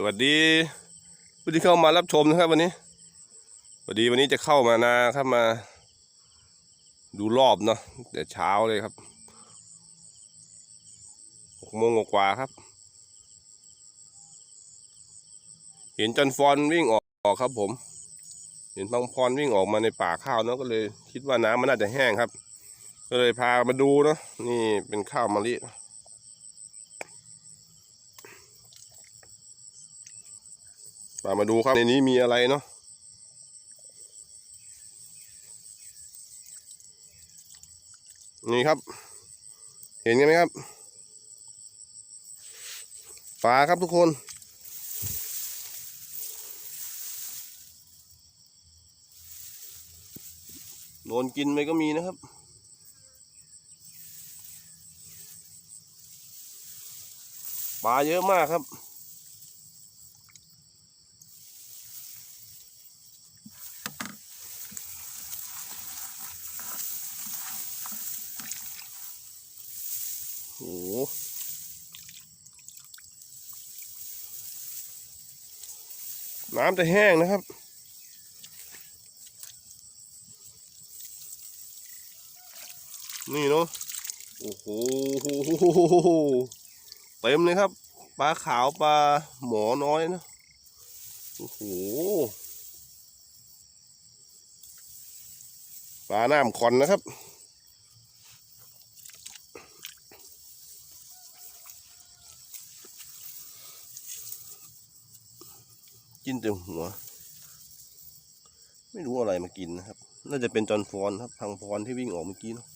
สวัสดีผู้ที่เข้ามารับชมนะครับวันนี้สวัสดีวันนี้จะเข้ามานะครับมา ดูรอบเนาะแต่เช้าเลยครับหกโมงกว่าครับ เห็นจันฟอนวิ่งออกครับผม เห็นพังพรวิ่งออกมาในป่าข้าวเนาะก็เลยคิดว่าน้ำมันน่าจะแห้งครับ ก็เลยพามาดูเนาะนี่เป็นข้าวมะลิามาดูครับในนี้มีอะไรเนาะนี่ครับ เห็นกันไหมครับปลาครับทุกคน โดนกินไปก็มีนะครับ ปลาเยอะมากครับ น้ำจะแห้งนะครับ นี่เนาะโอ้โหเต็มเลยครับปลาขาวปลาหมอน้อยนะโอ้โหปลาน้ำคอนนะครับ กินแต่หัว ไม่รู้อะไรมากินนะครับ น่าจะเป็นจอนฟอนครับพังพรที่วิ่งออกเมื่อกี้เนอะ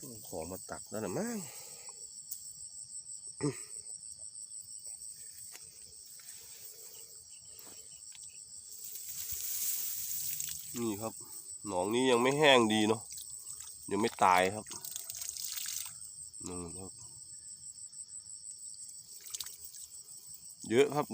ต้องขอมาตักแล้วนะมั้ง นี่ครับ หนองนี้ยังไม่แห้งดีเนาะยังไม่ตายครับนี่ครับ เยอะครับ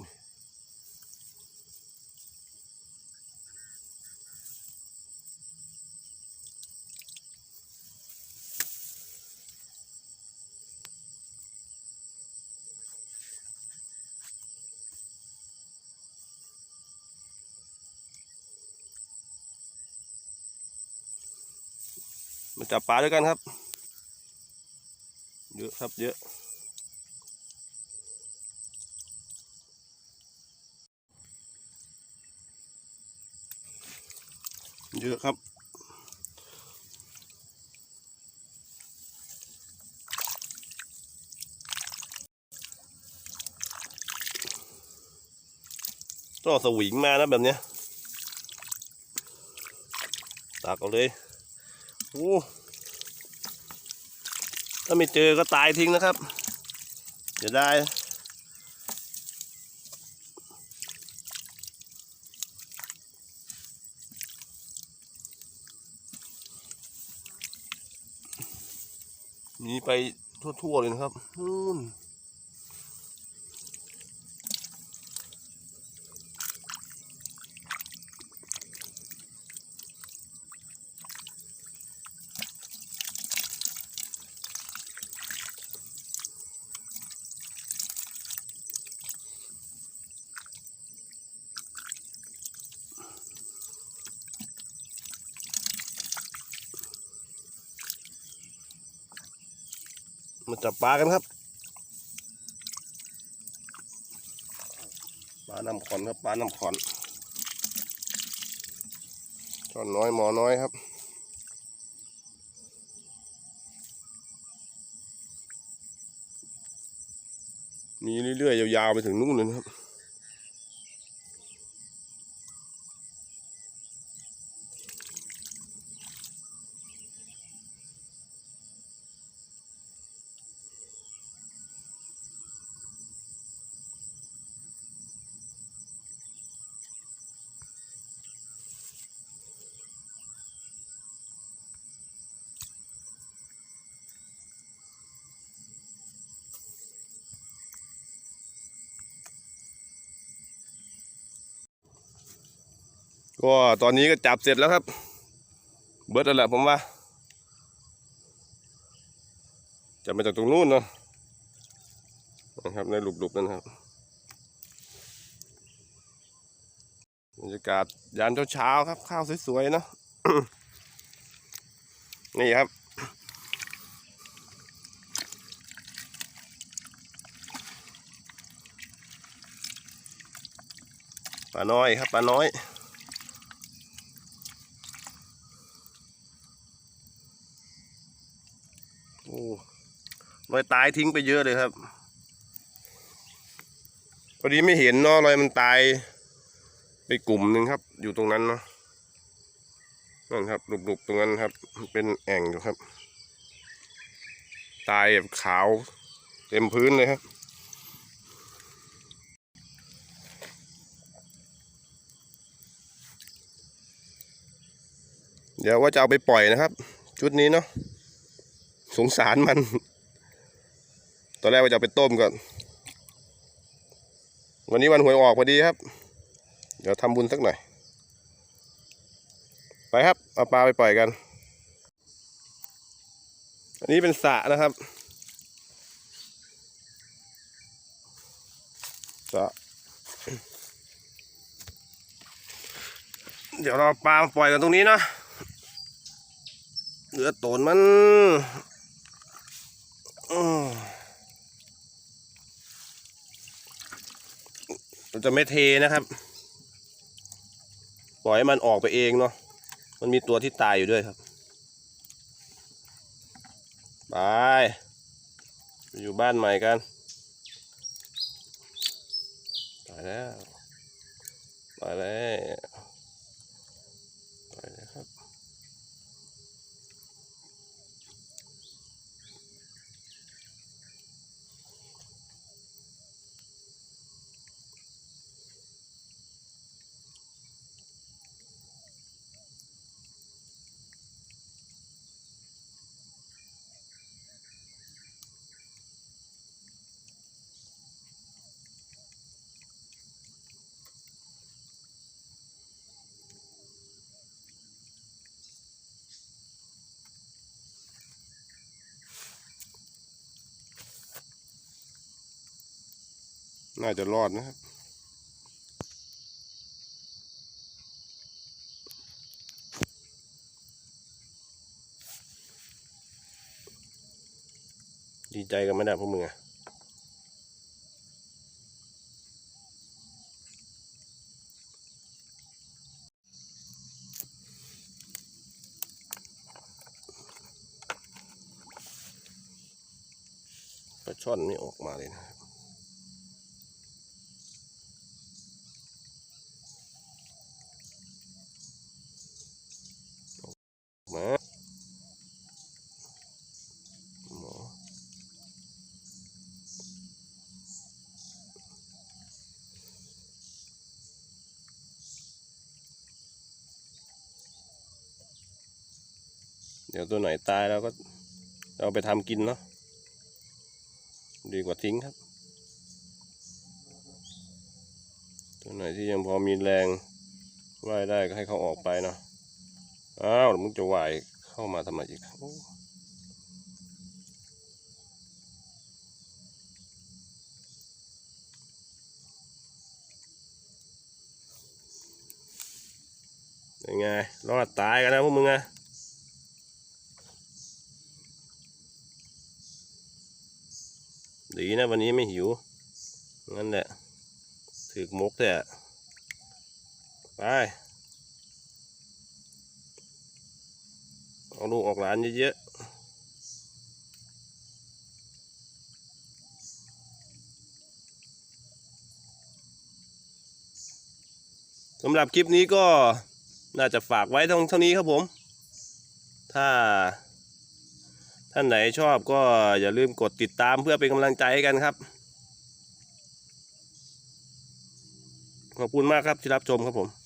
มาจับปลาด้วยกันครับ เยอะครับเยอะเยอะครับต้อสวิงมานะแบบเนี้ยตักเอาเลย โอ้ถ้าไม่เจอก็ตายทิ้งนะครับเดี๋ยวได้มีไปทั่วๆเลยนะครับนู่น มาจับปลากันครับปลาน้ำขอนครับปลาน้ำขอนช่อนน้อยหมอน้อยครับมีเรื่อยๆยาวๆไปถึงนู่นเลยนะครับ ก็ตอนนี้ก็จับเสร็จแล้วครับ เบิร์ดแล้วแหละผมว่าจับมาจากตรงนู้นเนาะนะครับในหลุบๆนั่นครับบรรยากาศยามเช้าๆครับ ข้าวสวยๆเนาะนี่ครับปลาน้อยครับปลาน้อย รอยตายทิ้งไปเยอะเลยครับพอดีไม่เห็นเนาะรอยมันตาย ไปกลุ่มหนึ่งครับ อยู่ตรงนั้นเนาะนั่นครับหลุบๆตรงนั้นครับ เป็นแอ่งอยู่ครับ ตายแบบขาว เต็มพื้นเลยครับเดี๋ยวว่าจะเอาไปปล่อยนะครับ ชุดนี้เนาะสงสารมัน ตอนแรกว่าจะไปต้มก่อน วันนี้วันหวยออกพอดีครับ เดี๋ยวทำบุญสักหน่อย ไปครับ เอาปลาไปปล่อยกัน อันนี้เป็นสระนะครับสระเดี๋ยวเราปลาปล่อยกันตรงนี้เนาะเหลือตนมันอืมเรา จะไม่เทนะครับ ปล่อยให้มันออกไปเองเนาะมันมีตัวที่ตายอยู่ด้วยครับไปไปอยู่บ้านใหม่กันไปแล้วไปแล้ว น่าจะรอดนะครับ ดีใจกันไหมเนี่ยพวกมึงอะปลาช่อนไม่ออกมาเลยนะครับ มาหมอ เดี๋ยวตัวไหนตายเราก็เอาไปทำกินเนาะดีกว่าทิ้งครับ ตัวไหนที่ยังพอมีแรงว่ายได้ก็ให้เขาออกไปเนาะอ้าวมึงจะไหวายเข้ามาทำไมอีกยังไงรอดตายกันนะพวกมึงอะ ดีนะวันนี้ไม่หิว งั้นแหละถือมกแต่ไปเอาลูกออกหลานเยอะๆสำหรับคลิปนี้ก็น่าจะฝากไว้เท่านี้ครับผม ถ้า ท่านไหนชอบก็อย่าลืมกดติดตามเพื่อเป็นกำลังใจให้กันครับ ขอบคุณมากครับที่รับชมครับผม